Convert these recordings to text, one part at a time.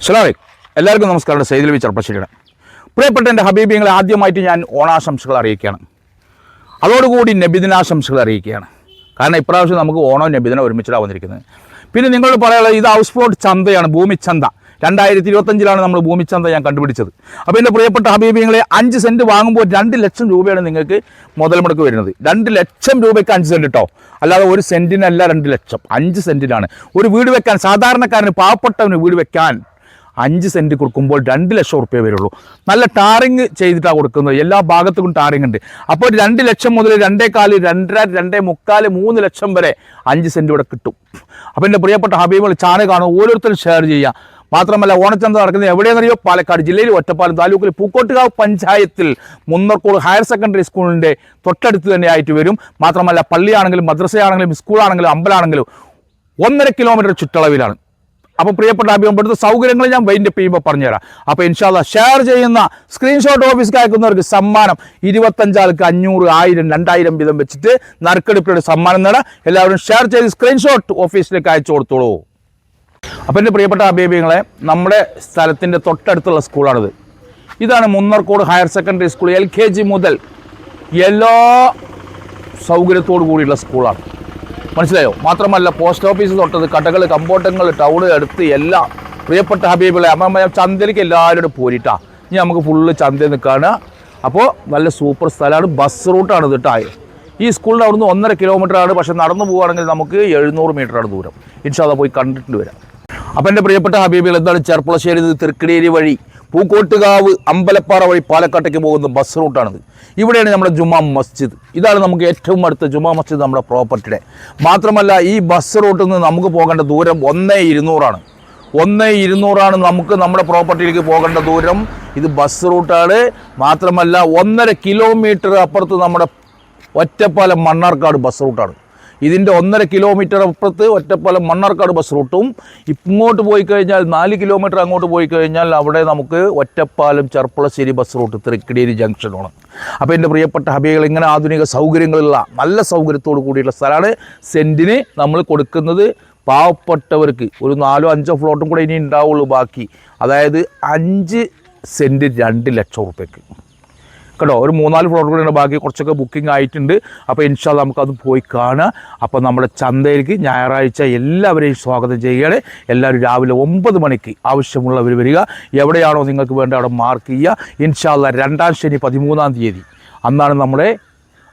അസ്സലാമു എല്ലാവർക്കും നമസ്കാരം. സൈദിൽ വി ചെറുപ്പശ്ശേരിയുടെ പ്രിയപ്പെട്ട എന്റെ ഹബീബിങ്ങളെ ആദ്യമായിട്ട് ഞാൻ ഓണാശംസകൾ അറിയിക്കുകയാണ്. അതോടുകൂടി നബിദിനാശംസകൾ അറിയിക്കുകയാണ്. കാരണം ഇപ്രാവശ്യം നമുക്ക് ഓണവും നബിദിനം ഒരുമിച്ചിട്ടാണ് വന്നിരിക്കുന്നത്. പിന്നെ നിങ്ങളോട് പറയാനുള്ളത് ഇത് ഹൗസ് ബോട്ട് ചന്തയാണ് ഭൂമിച്ചന്ത രണ്ടായിരത്തി ഇരുപത്തഞ്ചിലാണ് നമ്മൾ ഭൂമിച്ചന്ത ഞാൻ കണ്ടുപിടിച്ചത്. അപ്പോൾ എന്റെ പ്രിയപ്പെട്ട ഹബീബിങ്ങളെ അഞ്ച് സെന്റ് വാങ്ങുമ്പോൾ രണ്ട് ലക്ഷം രൂപയാണ് നിങ്ങൾക്ക് മുതൽ മുടക്ക് വരുന്നത്. രണ്ട് ലക്ഷം രൂപയ്ക്ക് അഞ്ച് സെന്റ് കേട്ടോ അല്ലാതെ ഒരു സെന്റിനല്ല രണ്ട് ലക്ഷം. അഞ്ച് സെന്റിനാണ് ഒരു വീട് വെക്കാൻ സാധാരണക്കാരന് പാവപ്പെട്ടവന് വീട് വെക്കാൻ അഞ്ച് സെന്റ് കൊടുക്കുമ്പോൾ രണ്ട് ലക്ഷം ഉറുപ്പ്യ വരുള്ളൂ. നല്ല ടാറിങ് ചെയ്തിട്ടാണ് കൊടുക്കുന്നത്. എല്ലാ ഭാഗത്തും ടാറിങ് ഉണ്ട്. അപ്പോൾ രണ്ട് ലക്ഷം മുതൽ രണ്ടേ കാൽ രണ്ടര രണ്ടേ മുക്കാൽ മൂന്ന് ലക്ഷം വരെ അഞ്ച് സെന്റ് ഇവിടെ കിട്ടും. അപ്പോൾ എന്റെ പ്രിയപ്പെട്ട ഹബീബുകൾ ചാനൽ കാണും ഓരോരുത്തരും ഷെയർ ചെയ്യുക. മാത്രമല്ല ഓണച്ചന്ത നടക്കുന്നത് എവിടെയെന്നറിയോ പാലക്കാട് ജില്ലയിൽ ഒറ്റപ്പാലം താലൂക്കിൽ പൂക്കോട്ടുകാവ് പഞ്ചായത്തിൽ മുന്നർക്കോട് ഹയർ സെക്കൻഡറി സ്കൂളിന്റെ തൊട്ടടുത്ത് തന്നെ ആയിട്ട് വരും. മാത്രമല്ല പള്ളിയാണെങ്കിലും മദ്രസയാണെങ്കിലും സ്കൂളാണെങ്കിലും അമ്പലമാണെങ്കിലും ഒന്നര കിലോമീറ്റർ ചുറ്റളവിലാണ്. അപ്പോൾ പ്രിയപ്പെട്ട അഭിപ്രായം ഇവിടുത്തെ സൗകര്യങ്ങൾ ഞാൻ വൈൻഡ് അപ്പ് ചെയ്യുമ്പോൾ പറഞ്ഞുതരാം. അപ്പോൾ ഇൻഷാല്ല ഷെയർ ചെയ്യുന്ന സ്ക്രീൻഷോട്ട് ഓഫീസിൽ അയക്കുന്നവർക്ക് സമ്മാനം ഇരുപത്തഞ്ചാൾക്ക് അഞ്ഞൂറ് ആയിരം രണ്ടായിരം വീതം വെച്ചിട്ട് നറുക്കെടുപ്പിലൂടെ സമ്മാനം നേടാം. എല്ലാവരും ഷെയർ ചെയ്ത് സ്ക്രീൻഷോട്ട് ഓഫീസിലേക്ക് അയച്ചു കൊടുത്തോളൂ. അപ്പോൾ എന്റെ പ്രിയപ്പെട്ട അഭിമുഖങ്ങളെ നമ്മുടെ സ്ഥലത്തിന്റെ തൊട്ടടുത്തുള്ള സ്കൂളാണിത്. ഇതാണ് Munnarkode higher secondary school L K G മുതൽ എല്ലാ സൗകര്യത്തോടു കൂടിയുള്ള സ്കൂളാണ്. മനസ്സിലായോ? മാത്രമല്ല പോസ്റ്റ് ഓഫീസ് തൊട്ടത് കടകൾ കമ്പോട്ടങ്ങൾ ടൗണ് അടുത്ത് എല്ലാം പ്രിയപ്പെട്ട ഹബീബിളെ അമ്മ ചന്തയിലേക്ക് എല്ലാവരും പോരിട്ടാ. ഇനി നമുക്ക് ഫുള്ള് ചന്തയിൽ നിൽക്കുകയാണ് അപ്പോൾ നല്ല സൂപ്പർ സ്ഥലമാണ്. ബസ് റൂട്ടാണ് ഇത് കേട്ടോ ഈ സ്കൂളിന്റെ അവിടുന്ന് ഒന്നര കിലോമീറ്റർ ആണ്. പക്ഷെ നടന്നു പോവുകയാണെങ്കിൽ നമുക്ക് എഴുന്നൂറ് മീറ്ററാണ് ദൂരം. ഇൻഷാല്ല പോയി കണ്ടിട്ട് വരാം. അപ്പം എന്റെ പ്രിയപ്പെട്ട ഹബീബികൾ എന്താണ് ചെർപ്പുളശ്ശേരി ഇത് തൃക്കടേരി വഴി? പൂക്കോട്ടുകാവ് അമ്പലപ്പാറ വഴി പാലക്കാട്ടേക്ക് പോകുന്ന ബസ് റൂട്ടാണിത്. ഇവിടെയാണ് നമ്മുടെ ജുമാ മസ്ജിദ്. ഇതാണ് നമുക്ക് ഏറ്റവും അടുത്ത ജുമാ മസ്ജിദ് നമ്മുടെ പ്രോപ്പർട്ടിയുടെ. മാത്രമല്ല ഈ ബസ് റൂട്ടിൽ നിന്ന് നമുക്ക് പോകേണ്ട ദൂരം ഒന്നേ ഇരുന്നൂറാണ്. ഒന്നേ ഇരുന്നൂറാണ് നമുക്ക് നമ്മുടെ പ്രോപ്പർട്ടിയിലേക്ക് പോകേണ്ട ദൂരം. ഇത് ബസ് റൂട്ടാണ്. മാത്രമല്ല ഒന്നര കിലോമീറ്റർ അപ്പുറത്ത് നമ്മുടെ ഒറ്റപ്പാലം മണ്ണാർക്കാട് ബസ് റൂട്ടാണ്. ഇതിന്റെ ഒന്നര കിലോമീറ്റർ അപ്പുറത്ത് ഒറ്റപ്പാലം മണ്ണാർക്കാട് ബസ് റൂട്ടും ഇങ്ങോട്ട് പോയി കഴിഞ്ഞാൽ നാല് കിലോമീറ്റർ അങ്ങോട്ട് പോയി കഴിഞ്ഞാൽ അവിടെ നമുക്ക് ഒറ്റപ്പാലം ചെർപ്പുളശ്ശേരി ബസ് റൂട്ട് തൃക്കടിയേരി ജംഗ്ഷനാണ് അപ്പോൾ എന്റെ പ്രിയപ്പെട്ട ഹബികൾ ഇങ്ങനെ ആധുനിക സൗകര്യങ്ങളുള്ള നല്ല സൗകര്യത്തോടു കൂടിയുള്ള സ്ഥലമാണ് സെന്റിന് നമ്മൾ കൊടുക്കുന്നത്. പാവപ്പെട്ടവർക്ക് ഒരു നാലോ അഞ്ചോ ഫ്ലോട്ടും കൂടെ ഇനി ഉണ്ടാവുള്ളൂ ബാക്കി. അതായത് അഞ്ച് സെന്റ് രണ്ട് ലക്ഷം റുപ്യക്ക് കേട്ടോ ഒരു മൂന്നാൽ ഫ്ലോർ കൂടെ ബാക്കി കുറച്ചൊക്കെ ബുക്കിംഗ് ആയിട്ടുണ്ട്. അപ്പോൾ ഇൻഷാല്ല നമുക്കത് പോയി കാണുക അപ്പോൾ നമ്മുടെ ചന്തയിലേക്ക് ഞായറാഴ്ച എല്ലാവരെയും സ്വാഗതം ചെയ്യുകയാണ്. എല്ലാവരും രാവിലെ ഒമ്പത് മണിക്ക് ആവശ്യമുള്ളവർ വരിക. എവിടെയാണോ നിങ്ങൾക്ക് വേണ്ട അവിടെ മാർക്ക് ചെയ്യുക. ഇൻഷാല്ല രണ്ടാം ശനി പതിമൂന്നാം തീയതി. അന്നാണ് നമ്മുടെ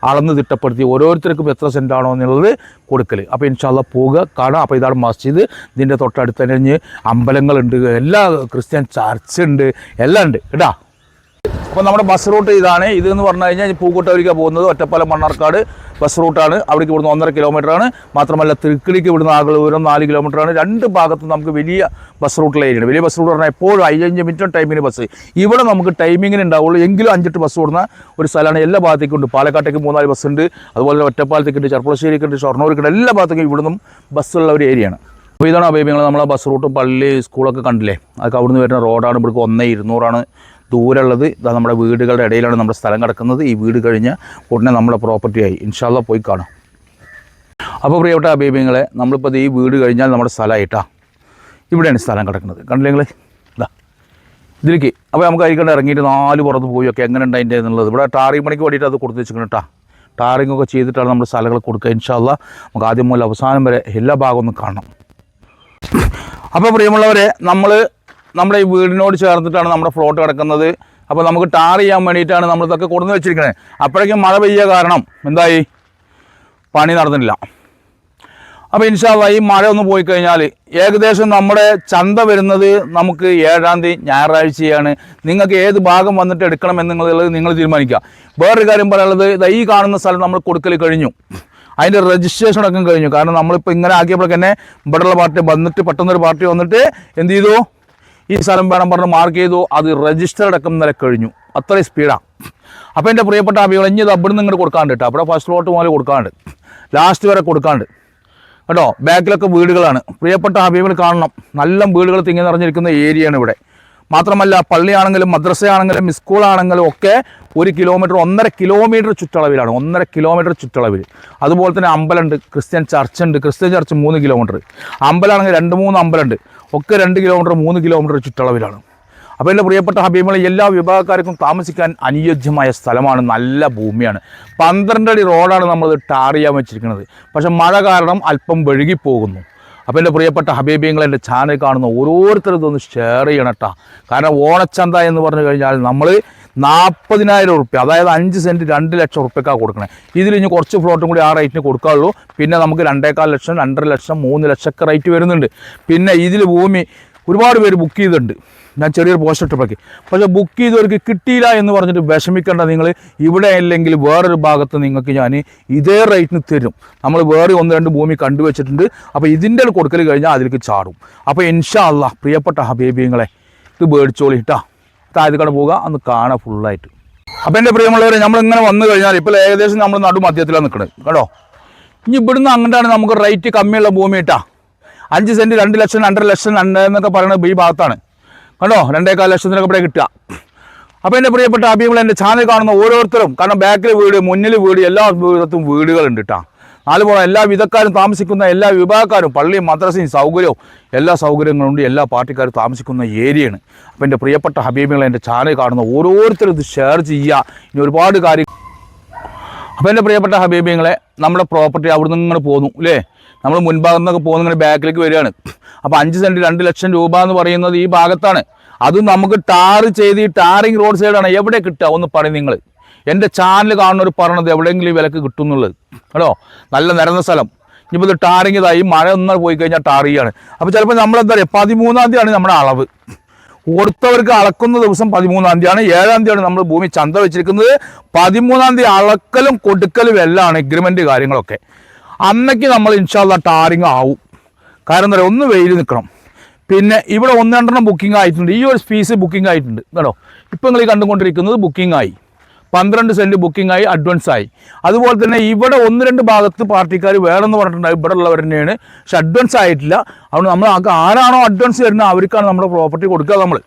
അളന്ന് തിട്ടപ്പെടുത്തി ഓരോരുത്തർക്കും എത്ര സെന്റാണോ എന്നുള്ളത് കൊടുക്കൽ അപ്പോൾ ഇൻഷാല്ല പോവുക കാണുക അപ്പോൾ ഇതാണ് മസ്ജിദ്. ഇതിന്റെ തൊട്ടടുത്ത് തന്നെ അമ്പലങ്ങളുണ്ട്. എല്ലാ ക്രിസ്ത്യൻ ചർച്ച് ഉണ്ട്. എല്ലാം ഉണ്ട്. കേട്ടോ? അപ്പോൾ നമ്മുടെ ബസ് റൂട്ട് ഇതാണ്. ഇത് എന്ന് പറഞ്ഞു കഴിഞ്ഞാൽ പൂക്കോട്ടവരിക്കാണ് പോകുന്നത്. ഒറ്റപ്പാലം മണ്ണാർക്കാട് ബസ് റൂട്ടാണ് അവിടേക്ക് ഇവിടുന്ന് ഒന്നര ആണ്. മാത്രമല്ല തൃക്കിളിക്ക് ഇവിടുന്ന് ആകെ ദൂരം നാല് ആണ്. രണ്ട് ഭാഗത്തും നമുക്ക് വലിയ ബസ് റൂട്ടിലെ ഏരിയ വലിയ ബസ് റൂട്ട് പറഞ്ഞാൽ എപ്പോഴും അയ്യഞ്ച് മിനിറ്റ് ടൈമിന് ബസ് ഇവിടെ നമുക്ക് ടൈമിങ്ങിന് ഉണ്ടാവുള്ളൂ. എങ്കിലും അഞ്ചെട്ട് ബസ് ഓടുന്ന ഒരു സ്ഥലമാണ് എല്ലാ ഭാഗത്തേക്കും ഉണ്ട്. പാലക്കാട്ടേക്ക് മൂന്നാൽ ബസ് ഉണ്ട്. അതുപോലെ ഒറ്റപ്പാലത്തേക്കുണ്ട് ചെറുപ്പളശ്ശേരിക്കുണ്ട് ഷൊർണൂർക്കുണ്ട് എല്ലാ ഭാഗത്തേക്കും ഇവിടുന്നും ബസ്സുള്ള ഒരു ഏരിയയാണ് അപ്പോൾ ഇതാണ് അഭിപ്രായങ്ങൾ. നമ്മളെ ബസ് റൂട്ട് പള്ളി സ്കൂളൊക്കെ കണ്ടില്ലേ? അതൊക്കെ അവിടുന്ന് വരുന്ന റോഡാണ് ഇവിടേക്ക് ഒന്നേ ഇരുന്നൂറാണ്. ദൂരമുള്ളത് ഇതാ നമ്മുടെ വീടുകളുടെ ഇടയിലാണ് നമ്മുടെ സ്ഥലം കിടക്കുന്നത്. ഈ വീട് കഴിഞ്ഞ് ഉടനെ നമ്മുടെ പ്രോപ്പർട്ടിയായി ഇൻഷാല്ല പോയി കാണാം. അപ്പോൾ പ്രിയപ്പെട്ട ബേബിങ്ങളെ നമ്മളിപ്പോൾ ഈ വീട് കഴിഞ്ഞാൽ നമ്മുടെ സ്ഥലമായിട്ടാ. ഇവിടെയാണ് സ്ഥലം കിടക്കുന്നത്. കണ്ടില്ലേ ഇതാ. ഇതിലേക്ക്. അപ്പോൾ നമുക്ക് അരിക്കണ്ട ഇറങ്ങിയിട്ട് നാല് പുറത്ത് പോയി ഒക്കെ എങ്ങനെ ഉണ്ട് അതിന്റെ എന്നുള്ളത്. ഇവിടെ ടാറിംഗ് പണിക്ക് വേണ്ടിയിട്ട് അത് കൊടുത്ത് വെച്ചിരിക്കണം കേട്ടോ. ടാറിംഗ് ഒക്കെ ചെയ്തിട്ടാണ് നമ്മുടെ സ്ഥലങ്ങൾ കൊടുക്കുക. ഇൻഷാല്ല നമുക്ക് ആദ്യം മുതൽ അവസാനം വരെ എല്ലാ ഭാഗവും ഒന്ന് കാണണം. അപ്പോൾ പ്രിയമുള്ളവരെ നമ്മൾ നമ്മുടെ ഈ വീടിനോട് ചേർന്നിട്ടാണ് നമ്മുടെ ഫ്ലോട്ട് കിടക്കുന്നത്. അപ്പോൾ നമുക്ക് ടാർ ചെയ്യാൻ വേണ്ടിയിട്ടാണ് നമ്മൾ ഇതൊക്കെ കൊടുന്ന് വെച്ചിരിക്കുന്നത് അപ്പോഴേക്കും മഴ പെയ്യ കാരണം എന്തായി? പണി നടന്നില്ല. അപ്പോൾ ഇൻഷാല്ല ഈ മഴ ഒന്ന് പോയി കഴിഞ്ഞാൽ ഏകദേശം നമ്മുടെ ചന്ത വരുന്നത് നമുക്ക് ഏഴാം തീയതി ഞായറാഴ്ചയാണ്. നിങ്ങൾക്ക് ഏത് ഭാഗം വന്നിട്ട് എടുക്കണം എന്നുള്ളത് നിങ്ങൾ തീരുമാനിക്കുക. വേറൊരു കാര്യം പറയാനുള്ളത് ഈ കാണുന്ന സ്ഥലം നമ്മൾ കൊടുക്കൽ കഴിഞ്ഞു. അതിന്റെ രജിസ്ട്രേഷൻ അടക്കം കഴിഞ്ഞു. കാരണം നമ്മളിപ്പോൾ ഇങ്ങനെ ആക്കിയപ്പോഴൊക്കെ തന്നെ ഇവിടെയുള്ള പാർട്ടി വന്നിട്ട് പെട്ടെന്നൊരു പാർട്ടി വന്നിട്ട് എന്ത് ചെയ്തു? ഈ സ്ഥലം വേണം പറഞ്ഞ് മാർക്ക് ചെയ്തു. അത് രജിസ്റ്റർ അടക്കം നില കഴിഞ്ഞു. അത്രയും സ്പീഡാണ് അപ്പോൾ എന്റെ പ്രിയപ്പെട്ട അഭികൾ ഇനി ഇത് അവിടെ നിന്ന് ഇങ്ങോട്ട് കൊടുക്കാണ്ട് കേട്ടോ അവിടെ ഫസ്റ്റ് ലോട്ട് മുതൽ കൊടുക്കാണ്ട്. ലാസ്റ്റ് വരെ കൊടുക്കാണ്ട്. കേട്ടോ? ബാക്കിലൊക്കെ വീടുകളാണ്. പ്രിയപ്പെട്ട ഹബീബിൽ കാണണം. നല്ല വീടുകൾ തിങ്ങി നിറഞ്ഞിരിക്കുന്ന ഏരിയയാണ് ഇവിടെ. മാത്രമല്ല പള്ളിയാണെങ്കിലും മദ്രസയാണെങ്കിലും സ്കൂളാണെങ്കിലും ഒക്കെ ഒരു കിലോമീറ്റർ ഒന്നര കിലോമീറ്റർ ചുറ്റളവിലാണ്. ഒന്നര കിലോമീറ്റർ ചുറ്റളവിൽ. അതുപോലെ തന്നെ അമ്പലമുണ്ട് ക്രിസ്ത്യൻ ചർച്ച് ഉണ്ട് ക്രിസ്ത്യൻ ചർച്ച് മൂന്ന് കിലോമീറ്റർ അമ്പലമാണെങ്കിൽ രണ്ട് മൂന്ന് അമ്പലമുണ്ട്. ഒക്കെ രണ്ട് കിലോമീറ്റർ മൂന്ന് കിലോമീറ്റർ ചുറ്റളവിലാണ്. അപ്പോൾ എന്റെ പ്രിയപ്പെട്ട ഹബീബികളെ എല്ലാ വിഭാഗക്കാർക്കും താമസിക്കാൻ അനുയോജ്യമായ സ്ഥലമാണ് നല്ല ഭൂമിയാണ്. പന്ത്രണ്ടടി റോഡാണ് നമ്മൾ ടാർ ചെയ്യാൻ വെച്ചിരിക്കുന്നത്. പക്ഷേ മഴ കാരണം അല്പം വഴുകിപ്പോകുന്നു. അപ്പോൾ എന്റെ പ്രിയപ്പെട്ട ഹബീബിങ്ങൾ എന്റെ ചാനൽ കാണുന്ന ഓരോരുത്തരും ഇതൊന്ന് ഷെയർ ചെയ്യണം കേട്ടോ കാരണം ഓണച്ചന്ത എന്ന് പറഞ്ഞു കഴിഞ്ഞാൽ നമ്മൾ നാൽപ്പതിനായിരം ഉറുപ്പ്യ അതായത് അഞ്ച് സെന്റ് രണ്ട് ലക്ഷം ഉറുപ്പ്യക്കാണ് കൊടുക്കണേ. ഇതിൽ ഇനി കുറച്ച് ഫ്ലോട്ടും കൂടി ആ റേറ്റിന് കൊടുക്കാറുള്ളൂ പിന്നെ നമുക്ക് രണ്ടേക്കാൽ ലക്ഷം രണ്ടര ലക്ഷം മൂന്ന് ലക്ഷമൊക്കെ റേറ്റ് വരുന്നുണ്ട്. പിന്നെ ഇതിൽ ഭൂമി ഒരുപാട് പേര് ബുക്ക് ചെയ്തിട്ടുണ്ട്. ഞാൻ ചെറിയൊരു പോസ്റ്റ് ഇട്ടപ്പോഴേക്ക് പക്ഷേ ബുക്ക് ചെയ്തവർക്ക് കിട്ടിയില്ല എന്ന് പറഞ്ഞിട്ട് വിഷമിക്കേണ്ട നിങ്ങൾ ഇവിടെ അല്ലെങ്കിൽ വേറൊരു ഭാഗത്ത് നിങ്ങൾക്ക് ഞാൻ ഇതേ റേറ്റിന് തരും. നമ്മൾ വേറെ ഒന്ന് രണ്ട് ഭൂമി കണ്ടുവച്ചിട്ടുണ്ട്. അപ്പോൾ ഇതിന്റെ കൊടുക്കൽ കഴിഞ്ഞാൽ അതിലേക്ക് ചാടും. അപ്പോൾ ഇൻഷാ അല്ലാ പ്രിയപ്പെട്ട ഹബീബിങ്ങളെ ഇത് മേടിച്ചോളി ഇട്ടാ താഴത്ത് കട പോവുക. അന്ന് കാണാം ഫുള്ളായിട്ട് അപ്പോൾ എന്റെ പ്രിയമുള്ളവരെ നമ്മളിങ്ങനെ വന്നു കഴിഞ്ഞാൽ ഇപ്പോൾ ഏകദേശം നമ്മൾ നടുമധ്യത്തിലാണ് നിൽക്കുന്നത് കേട്ടോ? ഇനി ഇവിടുന്ന് അങ്ങോട്ടാണ് നമുക്ക് റേറ്റ് കമ്മിയുള്ള ഭൂമി ഇട്ടാ അഞ്ച് സെന്റ് രണ്ട് ലക്ഷം രണ്ടര ലക്ഷം രണ്ട് എന്നൊക്കെ പറയുന്നത് ഈ ഭാഗത്താണ്. കണ്ടോ? രണ്ടേക്കാൽ ലക്ഷത്തിനൊക്കെ ഇവിടെ കിട്ടുക. അപ്പോൾ എന്റെ പ്രിയപ്പെട്ട അഭിമുഖം എന്റെ ചാനൽ കാണുന്ന ഓരോരുത്തരും കാരണം ബാക്കിൽ വീട് മുന്നിൽ വീട് എല്ലാ വിധത്തും വീടുകളുണ്ട് കേട്ടോ നാല് പോണ എല്ലാ വിധക്കാരും താമസിക്കുന്ന എല്ലാ വിഭാഗക്കാരും പള്ളിയും മദ്രസയും സൗകര്യവും എല്ലാ സൗകര്യങ്ങളും ഉണ്ട് എല്ലാ പാർട്ടിക്കാരും താമസിക്കുന്ന ഏരിയയാണ്. അപ്പോൾ എന്റെ പ്രിയപ്പെട്ട ഹബീബുകളെ എന്റെ ചാനൽ കാണുന്ന ഓരോരുത്തരും ഇത് ഷെയർ ചെയ്യുക. ഇനി ഒരുപാട് കാര്യം അപ്പോൾ എന്റെ പ്രിയപ്പെട്ട ഹബീബിങ്ങളെ നമ്മുടെ പ്രോപ്പർട്ടി അവിടെ നിന്ന് ഇങ്ങനെ പോന്നു അല്ലേ നമ്മൾ മുൻഭാഗത്തു നിന്നൊക്കെ പോകുന്ന ഇങ്ങനെ ബാക്കിലേക്ക് വരികയാണ്. അപ്പോൾ അഞ്ച് സെന്റ് രണ്ട് ലക്ഷം രൂപ എന്ന് പറയുന്നത് ഈ ഭാഗത്താണ്. അതും നമുക്ക് ടാർ ചെയ്ത് ഈ ടാറിങ് റോഡ് സൈഡാണ് എവിടെ കിട്ടുക? ഒന്ന് പറയും നിങ്ങൾ എന്റെ ചാനൽ കാണുന്നവർ പറയണത് എവിടെയെങ്കിലും ഈ വിലക്ക് കിട്ടും എന്നുള്ളത് കേട്ടോ? നല്ല നിരന്ന സ്ഥലം. ഇനിയിപ്പോൾ ഇത് ടാറിങ് ഇതായി മഴ ഒന്നാൽ പോയി കഴിഞ്ഞാൽ ടാറിയാണ് അപ്പോൾ ചിലപ്പോൾ നമ്മളെന്താ പറയുക പതിമൂന്നാം തീയതിയാണ് നമ്മുടെ അളവ്. കൊടുത്തവർക്ക് അളക്കുന്ന ദിവസം പതിമൂന്നാം തീയതിയാണ്. ഏഴാം തീയതിയാണ് നമ്മൾ ഭൂമി ചന്ത വെച്ചിരിക്കുന്നത്. പതിമൂന്നാം തീയതി അളക്കലും കൊടുക്കലും എല്ലാം എഗ്രിമെന്റ് കാര്യങ്ങളൊക്കെ. അന്നേക്ക് നമ്മൾ ഇൻഷാല്ല ടാറിങ് ആവും. കാരണം എന്താ പറയുക? ഒന്ന് വെയിൽ നിൽക്കണം. പിന്നെ ഇവിടെ ഒന്ന് രണ്ടെണ്ണം ബുക്കിംഗ് ആയിട്ടുണ്ട്. ഈ ഒരു സ്പീസ് ബുക്കിംഗ് ആയിട്ടുണ്ട്. കേട്ടോ? ഇപ്പം നിങ്ങൾ കണ്ടുകൊണ്ടിരിക്കുന്നത് ബുക്കിംഗ് ആയി. പന്ത്രണ്ട് സെന്റ് ബുക്കിംഗ് ആയി അഡ്വാൻസ് ആയി അതുപോലെ തന്നെ ഇവിടെ ഒന്ന് രണ്ട് ഭാഗത്ത് പാർട്ടിക്കാർ വേണമെന്ന് പറഞ്ഞിട്ടുണ്ടായി. ഇവിടെ ഉള്ളവർ തന്നെയാണ്. പക്ഷെ അഡ്വാൻസ് ആയിട്ടില്ല. അതുകൊണ്ട് നമ്മൾ ആരാണോ അഡ്വാൻസ് തരുന്നത് അവർക്കാണ് നമ്മുടെ പ്രോപ്പർട്ടി കൊടുക്കുക നമ്മൾ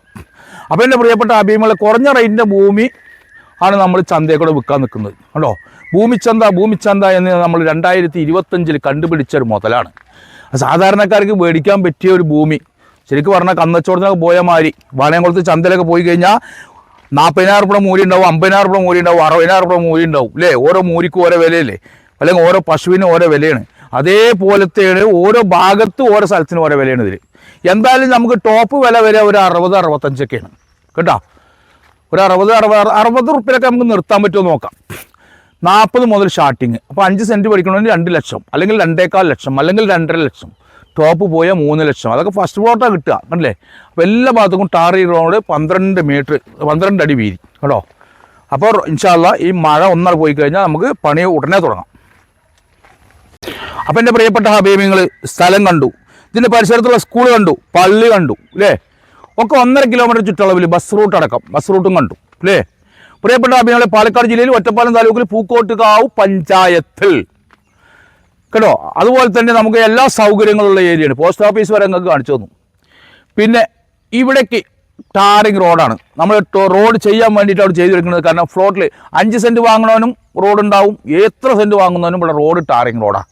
അപ്പോൾ എന്റെ പ്രിയപ്പെട്ട അഭിമുഖങ്ങളെ കുറഞ്ഞ റേറ്റിന്റെ ഭൂമി ആണ് നമ്മൾ ചന്തയിൽ കൂടെ വിൽക്കാൻ നിൽക്കുന്നത്. കണ്ടോ? ഭൂമിച്ചന്ത ഭൂമിച്ചന്ത എന്ന് നമ്മൾ രണ്ടായിരത്തി ഇരുപത്തഞ്ചിൽ കണ്ടുപിടിച്ച ഒരു മുതലാണ്. സാധാരണക്കാർക്ക് മേടിക്കാൻ പറ്റിയ ഒരു ഭൂമി. ശരിക്കും പറഞ്ഞാൽ കന്നച്ചോടത്തിനൊക്കെ പോയ മാതിരി വാണയംകുളത്ത് ചന്തയിലൊക്കെ പോയി കഴിഞ്ഞാൽ നാൽപ്പതിനായിരം രൂപ മൂലി ഉണ്ടാവും അമ്പതിനായിരം രൂപ മൂലി ഉണ്ടാവും അറുപതിനായിരം രൂപ മൂലി ഉണ്ടാവും അല്ലേ ഓരോ മൂലിക്കും ഓരോ വിലയല്ലേ? അല്ലെങ്കിൽ ഓരോ പശുവിനും ഓരോ വിലയാണ്. അതേപോലത്തെയാണ് ഓരോ ഭാഗത്തും ഓരോ സ്ഥലത്തിനും ഓരോ വിലയാണ് ഇതിൽ എന്തായാലും നമുക്ക് ടോപ്പ് വില വരെ ഒരു അറുപത് അറുപത്തഞ്ചൊക്കെയാണ്. കേട്ടോ? ഒരു അറുപത് അറുപത് അറുപത് റുപ്യയിലൊക്കെ നമുക്ക് നിർത്താൻ പറ്റുമോ നോക്കാം. നാൽപ്പത് മുതൽ സ്റ്റാർട്ടിങ് അപ്പോൾ അഞ്ച് സെന്റ് പഠിക്കണമെങ്കിൽ രണ്ട് ലക്ഷം അല്ലെങ്കിൽ രണ്ടേകാൽ ലക്ഷം അല്ലെങ്കിൽ രണ്ടര ലക്ഷം. ടോപ്പ് പോയാൽ മൂന്ന് ലക്ഷം. അതൊക്കെ ഫസ്റ്റ് പ്ലോട്ടാണ് കിട്ടുക കണ്ടില്ലേ? അപ്പോൾ എല്ലാ ഭാഗത്തും ടാർ റോഡ് പന്ത്രണ്ട് മീറ്റർ പന്ത്രണ്ട് അടി വീതി കേട്ടോ? അപ്പോൾ ഇൻഷാല്ല ഈ മഴ ഒന്നാൾ പോയി കഴിഞ്ഞാൽ നമുക്ക് പണി ഉടനെ തുടങ്ങാം. അപ്പം എന്റെ പ്രിയപ്പെട്ട ഹബീബിങ്ങൾ സ്ഥലം കണ്ടു. ഇതിന്റെ പരിസരത്തുള്ള സ്കൂൾ കണ്ടു പള്ളി കണ്ടു അല്ലേ ഒക്കെ ഒന്നര കിലോമീറ്റർ ചുറ്റളവിൽ ബസ് റൂട്ട് അടക്കം ബസ് റൂട്ടും കണ്ടു അല്ലേ പ്രിയപ്പെട്ട ഹബീബിങ്ങളെ പാലക്കാട് ജില്ലയിൽ ഒറ്റപ്പാലം താലൂക്കിൽ പൂക്കോട്ടുകാവ് പഞ്ചായത്തിൽ കേട്ടോ? അതുപോലെ തന്നെ നമുക്ക് എല്ലാ സൗകര്യങ്ങളുള്ള ഏരിയയാണ്. പോസ്റ്റ് ഓഫീസ് വരെ നിങ്ങൾക്ക് കാണിച്ചു തന്നു. പിന്നെ ഇവിടേക്ക് ടാറിങ് റോഡാണ്. നമ്മൾ റോഡ് ചെയ്യാൻ വേണ്ടിയിട്ട് അവിടെ ചെയ്തു ചെയ്തെടുക്കുന്നത് കാരണം ഫ്ലോട്ടിൽ അഞ്ച് സെന്റ് വാങ്ങണവനും റോഡ് ഉണ്ടാവും എത്ര സെന്റ് വാങ്ങുന്നവനും ഇവിടെ റോഡ് ടാറിങ് റോഡാണ്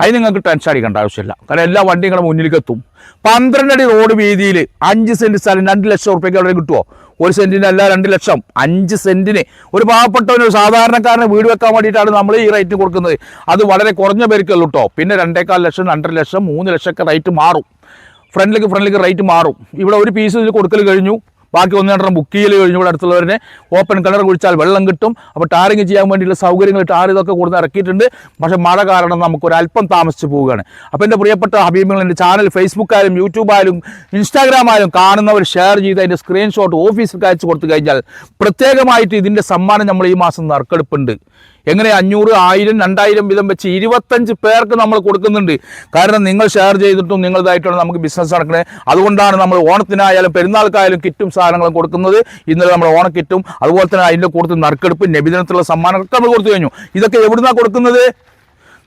അതിന് നിങ്ങൾക്ക് ടെൻഷൻ അടിക്കേണ്ട ആവശ്യമില്ല. കാരണം എല്ലാ വണ്ടികളും മുന്നിലേക്ക് എത്തും പന്ത്രണ്ട് അടി റോഡ് വീതിയിൽ അഞ്ച് സെന്റ് സ്ഥലം രണ്ട് ലക്ഷം റുപ്യക്ക് അവിടെ കിട്ടുമോ ഒരു സെന്റിന് അല്ല രണ്ട് ലക്ഷം. അഞ്ച് സെന്റിന് ഒരു പാവപ്പെട്ടവന് ഒരു സാധാരണക്കാരന് വീട് വെക്കാൻ വേണ്ടിയിട്ടാണ് നമ്മൾ ഈ റേറ്റ് കൊടുക്കുന്നത്. അത് വളരെ കുറഞ്ഞ പേർക്കുള്ളൂ കേട്ടോ പിന്നെ രണ്ടേകാൽ ലക്ഷം രണ്ടര ലക്ഷം മൂന്ന് ലക്ഷമൊക്കെ റേറ്റ് മാറും. ഫ്രണ്ടിലേക്ക് ഫ്രണ്ടിലേക്ക് റേറ്റ് മാറും. ഇവിടെ ഒരു പീസ് ഇതിൽ കൊടുക്കൽ കഴിഞ്ഞു. ബാക്കി ഒന്ന് രണ്ടെണ്ണം ബുക്ക് ചെയ്യൽ കഴിഞ്ഞു ഇവിടെ അടുത്തുള്ളവരെ ഓപ്പൺ കളർ കുഴിച്ചാൽ വെള്ളം കിട്ടും. അപ്പോൾ ടാറിങ് ചെയ്യാൻ വേണ്ടിയുള്ള സൗകര്യങ്ങൾ ടാർ ഇതൊക്കെ കൂടുതൽ ഇറക്കിയിട്ടുണ്ട്. പക്ഷേ മഴ കാരണം നമുക്ക് ഒരു അല്പം താമസിച്ച് പോവുകയാണ്. അപ്പോൾ എന്റെ പ്രിയപ്പെട്ട അഭിമുഖങ്ങൾ എന്റെ ചാനൽ ഫേസ്ബുക്കായാലും യൂട്യൂബായാലും ഇൻസ്റ്റാഗ്രാമായാലും കാണുന്നവർ ഷെയർ ചെയ്ത് അതിന്റെ സ്ക്രീൻഷോട്ട് ഓഫീസിൽ അയച്ചു കൊടുത്തു കഴിഞ്ഞാൽ പ്രത്യേകമായിട്ട് ഇതിന്റെ സമ്മാനം നമ്മൾ ഈ മാസം നറുക്കെടുപ്പുണ്ട്. എങ്ങനെ അഞ്ഞൂറ് ആയിരം രണ്ടായിരം വീതം വെച്ച് ഇരുപത്തഞ്ച് പേർക്ക് നമ്മൾ കൊടുക്കുന്നുണ്ട്. കാരണം നിങ്ങൾ ഷെയർ ചെയ്തിട്ടും നിങ്ങളതായിട്ടാണ് നമുക്ക് ബിസിനസ് നടക്കുന്നത് അതുകൊണ്ടാണ് നമ്മൾ ഓണത്തിനായാലും പെരുന്നാൾക്കായാലും കിറ്റും സാധനങ്ങളും കൊടുക്കുന്നത്. ഇന്നലെ നമ്മൾ ഓണക്കിറ്റും അതുപോലെ തന്നെ അതിന്റെ കൂടുതൽ നറുക്കെടുപ്പ് നബിദിനത്തിലുള്ള സമ്മാനങ്ങളൊക്കെ നമ്മൾ കൊടുത്തു കഴിഞ്ഞു. ഇതൊക്കെ എവിടുന്നാണ് കൊടുക്കുന്നത്?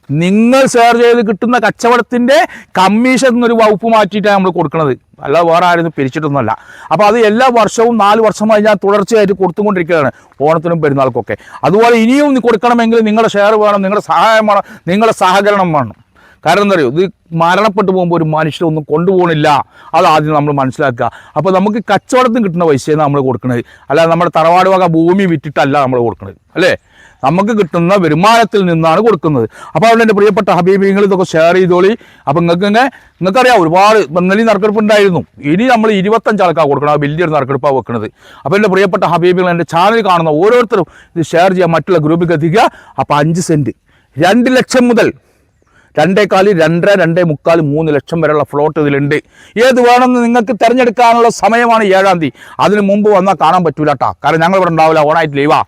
നിങ്ങൾ ഷെയർ ചെയ്ത് കിട്ടുന്ന കച്ചവടത്തിന്റെ കമ്മീഷൻ എന്നൊരു വകുപ്പ് മാറ്റിയിട്ടാണ് നമ്മൾ കൊടുക്കുന്നത് അല്ല വേറെ ആരും പിരിച്ചിട്ടൊന്നുമല്ല. അപ്പോൾ അത് എല്ലാ വർഷവും നാല് വർഷമായി ഞാൻ തുടർച്ചയായിട്ട് കൊടുത്തുകൊണ്ടിരിക്കുകയാണ് ഓണത്തിനും പെരുന്നാൾക്കൊക്കെ. അതുപോലെ ഇനിയും കൊടുക്കണമെങ്കിൽ നിങ്ങളുടെ ഷെയർ വേണം നിങ്ങളുടെ സഹായം വേണം നിങ്ങളുടെ സഹകരണം വേണം. കാരണം എന്താ പറയുക ഇത് മരണപ്പെട്ടു പോകുമ്പോൾ ഒരു മനുഷ്യരെ ഒന്നും കൊണ്ടുപോകണില്ല. അത് ആദ്യം നമ്മൾ മനസ്സിലാക്കുക. അപ്പോൾ നമുക്ക് കച്ചവടത്തിന് കിട്ടുന്ന പൈസയാണ് നമ്മൾ കൊടുക്കുന്നത് അല്ലാതെ നമ്മുടെ തറവാട് വക ഭൂമി വിറ്റിട്ടല്ല നമ്മൾ കൊടുക്കുന്നത് അല്ലേ? നമുക്ക് കിട്ടുന്ന വരുമാനത്തിൽ നിന്നാണ് കൊടുക്കുന്നത്. അപ്പോൾ അതുകൊണ്ട് എന്റെ പ്രിയപ്പെട്ട ഹബീബിങ്ങൾ ഇതൊക്കെ ഷെയർ ചെയ്തോളി. അപ്പോൾ നിങ്ങൾക്ക് ഇങ്ങനെ നിങ്ങൾക്കറിയാം ഒരുപാട് ഇന്നലെ നറുക്കെടുപ്പ് ഉണ്ടായിരുന്നു ഇനി നമ്മൾ ഇരുപത്തഞ്ച് ആൾക്കാർ കൊടുക്കണം. ആ വലിയൊരു നറുക്കെടുപ്പാണ് വെക്കുന്നത് അപ്പോൾ എന്റെ പ്രിയപ്പെട്ട ഹബീബികൾ എന്റെ ചാനൽ കാണുന്ന ഓരോരുത്തരും ഇത് ഷെയർ ചെയ്യുക മറ്റുള്ള ഗ്രൂപ്പിൽ എത്തിക്കുക. അപ്പോൾ അഞ്ച് സെന്റ് രണ്ട് ലക്ഷം മുതൽ രണ്ടേകാൽ രണ്ടര രണ്ടേ മുക്കാൽ മൂന്ന് ലക്ഷം വരെയുള്ള ഫ്ലോട്ട് ഇതിലുണ്ട്. ഏത് വേണമെന്ന് നിങ്ങൾക്ക് തിരഞ്ഞെടുക്കാനുള്ള സമയമാണ് ഏഴാം തീയതി. അതിന് മുമ്പ് വന്നാൽ കാണാൻ പറ്റൂല കേട്ടോ കാരണം ഞങ്ങൾ ഇവിടെ ഉണ്ടാവില്ല ഓണായിട്ട് ലീവാ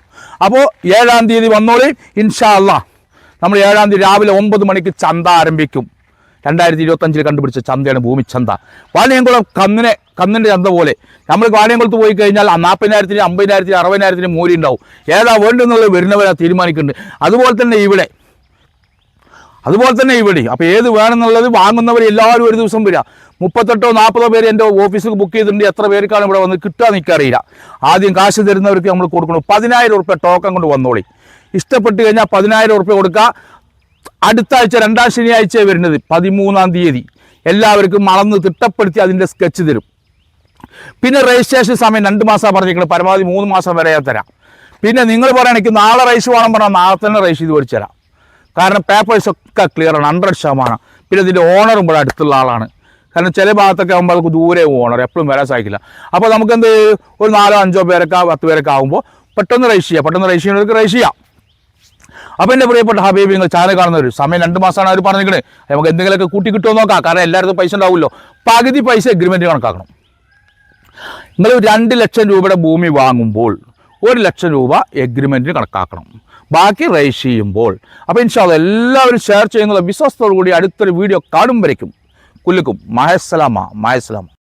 അപ്പോൾ ഏഴാം തീയതി വന്നോളി ഇൻഷാ അല്ല നമ്മൾ ഏഴാം തീയതി രാവിലെ ഒമ്പത് മണിക്ക് ചന്ത ആരംഭിക്കും. രണ്ടായിരത്തി ഇരുപത്തഞ്ചിൽ കണ്ടുപിടിച്ച ചന്തയാണ് ഭൂമി ചന്ത. വാണിയംകുളം കന്നിനെ കന്നിന്റെ ചന്ത പോലെ. നമ്മൾ വാണിയംകുളത്ത് പോയി കഴിഞ്ഞാൽ ആ നാൽപ്പതിനായിരത്തിന് അമ്പതിനായിരത്തിന് അറുപതിനായിരത്തിന് മൂലി ഉണ്ടാവും ഏതാ വേണ്ടെന്നുള്ളത് വരുന്നവരാ തീരുമാനിക്കുന്നുണ്ട്. അതുപോലെ തന്നെ ഇവിടെ അതുപോലെ തന്നെ ഇവിടെ. അപ്പോൾ ഏത് വേണമെന്നുള്ളത് വാങ്ങുന്നവർ എല്ലാവരും ഒരു ദിവസം വരിക. മുപ്പത്തെട്ടോ നാൽപ്പതോ പേര് എന്റെ ഓഫീസിൽ ബുക്ക് ചെയ്തിട്ടുണ്ട്. എത്ര പേർക്കാണ് ഇവിടെ വന്ന് കിട്ടുക എനിക്കറിയില്ല ആദ്യം കാശ് തരുന്നവർക്ക് നമ്മൾ കൊടുക്കണം. പതിനായിരം ഉറുപ്പ്യ ടോക്കൺ കൊണ്ട് വന്നോളി. ഇഷ്ടപ്പെട്ട് കഴിഞ്ഞാൽ പതിനായിരം ഉറുപ്പ്യ കൊടുക്കുക. അടുത്ത ആഴ്ച രണ്ടാം ശനിയാഴ്ച വരുന്നത്. പതിമൂന്നാം തീയതി. എല്ലാവർക്കും മറന്ന് തിട്ടപ്പെടുത്തി അതിന്റെ സ്കെച്ച് തരും. പിന്നെ രജിസ്ട്രേഷൻ സമയം രണ്ട് മാസമാണ് പറഞ്ഞിരിക്കുന്നത് പരമാവധി മൂന്ന് മാസം വരെ തരാം. പിന്നെ നിങ്ങൾ പറയണെങ്കിൽ നാളെ റേസ് വേണം പറഞ്ഞാൽ നാളെ തന്നെ റേസ് ചെയ്ത് മേടിച്ചു തരാം. കാരണം പേപ്പേഴ്സ് ഒക്കെ ക്ലിയർ ആണ് ഹൺഡ്രഡ് ശതമാനം. പിന്നെ ഇതിന്റെ ഓണറും ഇവിടെ അടുത്തുള്ള ആളാണ്. കാരണം ചില ഭാഗത്തൊക്കെ ആകുമ്പോൾ നമുക്ക് ദൂരെ ഓണർ എപ്പോഴും വരാൻ സാധിക്കില്ല. അപ്പോൾ നമുക്ക് എന്ത് ഒരു നാലോ അഞ്ചോ പേരൊക്കെ പത്ത് പേരൊക്കെ ആകുമ്പോൾ പെട്ടെന്ന് റേസ് ചെയ്യാം. പെട്ടെന്ന് റേസ് ചെയ്യുന്നവർക്ക് റേസ് ചെയ്യാം. അപ്പോൾ എന്റെ പ്രിയപ്പെട്ട ഹബീബി നിങ്ങൾ ചാനൽ കാണുന്നവർ സമയം രണ്ട് മാസമാണ് അവർ പറഞ്ഞിരിക്കുന്നത് നമുക്ക് എന്തെങ്കിലുമൊക്കെ കൂട്ടി കിട്ടുമോ നോക്കാം. കാരണം എല്ലായിടത്തും പൈസ ഉണ്ടാവുമല്ലോ. പകുതി പൈസ എഗ്രിമെന്റ് കണക്കാക്കണം. നിങ്ങൾ രണ്ട് ലക്ഷം രൂപയുടെ ഭൂമി വാങ്ങുമ്പോൾ ഒരു ലക്ഷം രൂപ എഗ്രിമെന്റിന് കണക്കാക്കണം. ബാക്കി റേസ് ചെയ്യുമ്പോൾ അപ്പോൾ ഇൻഷാല്ല എല്ലാവരും ഷെയർ ചെയ്യുന്നുള്ള വിശ്വാസത്തോടു കൂടി അടുത്തൊരു വീഡിയോ കാണുമ്പോഴേക്കും. കുല്ലുക്കും. മഹസ്സലാമ മഹസ്സലാമ